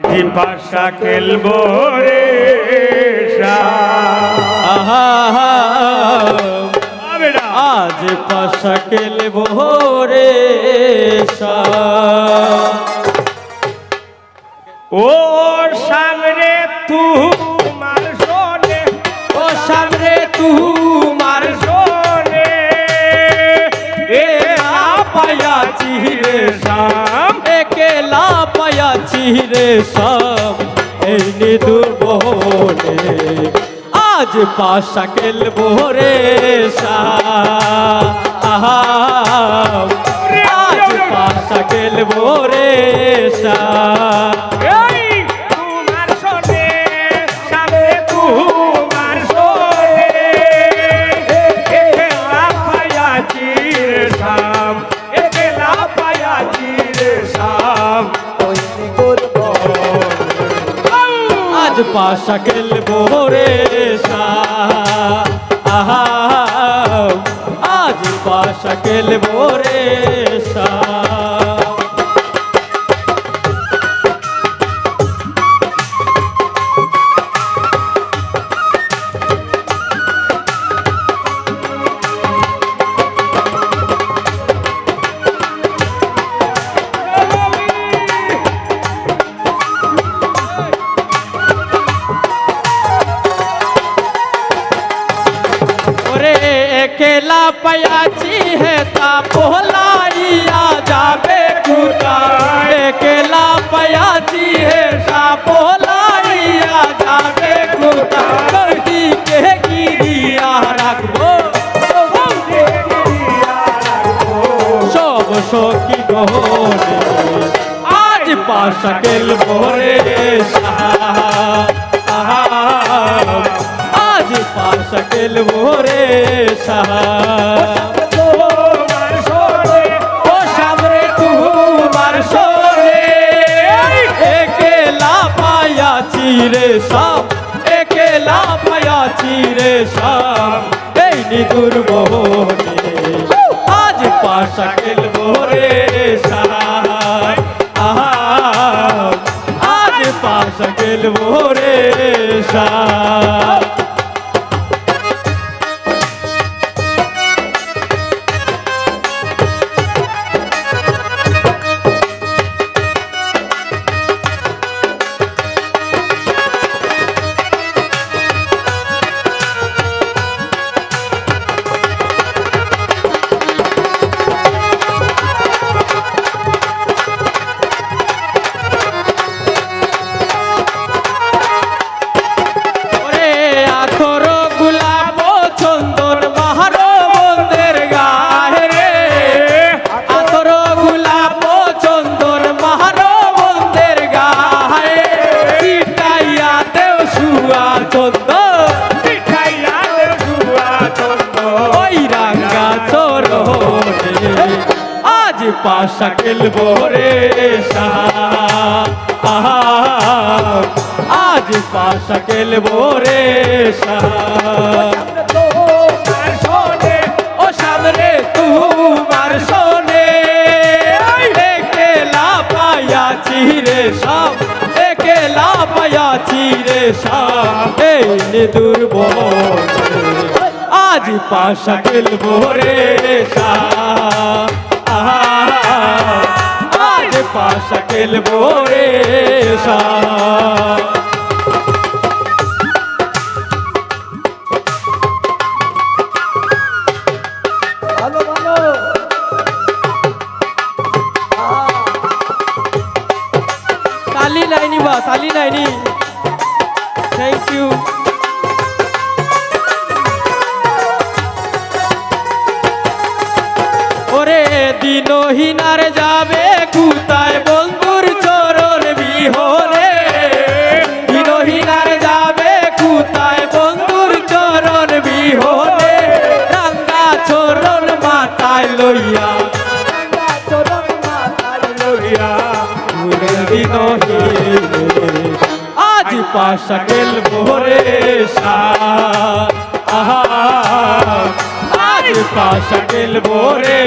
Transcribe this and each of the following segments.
পাশা খেলব রে আজ পাশা খেলব রে সা। সব এই নিদুর বনে। আজ পাশা খেলব রে আজ পাশা খেলব রে সা পাশা খেলব রে আহা আজ পাশা খেলব রে সা একেলা পায়াছি হে তা পোলাইয়া যাবে কুটা একেলা পায়াছি হে তা পোলাইয়া যাবে কটি কে গিরিয়া রাখব সব সখী গহনে, আজ পাশা খেলব রে সাহা আজ পাশা খেলব রে সাহা তোমার সোনে ও সামনে তোমার সোরে একেলা পায়াছি রে সাম একেলা পায়াছি রে সাম এই নিদুর বহনে আজ পাশা খেলব রে সাম আজ পাশা খেলব রে সাম পাশা খেলব রে আজ পাশা খেলব রে সোনে ও সামনে তোমার সোনে একেলা পায়াছি রে সব একেলা পায়াছি রে সব এই দুর্বল আজ পাশা খেলব রে সব খেলব রে ভালো ভালো। তালি নাইনি বা তালি নাইনি থ্যাংক ইউ পাশা খেলব রে আহা আর পাশা খেলব রে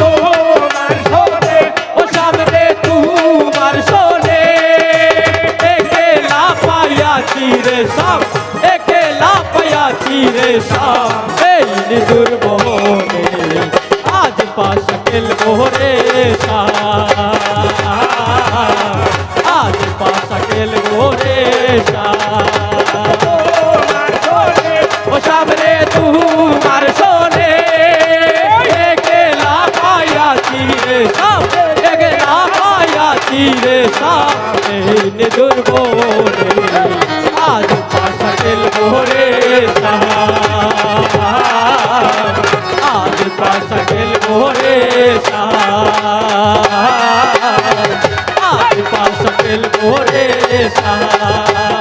তোমার সোনে ও সামনে তোমার সোনে একেলা পায়াছি রে সব একেলা পায়াছি রে সব এই দুর্বনে আজ পাশা খেলব রে সা খেলব রে সাম আজ পাশা খেলব রে সাম আজ পাশা খেলব রে সাম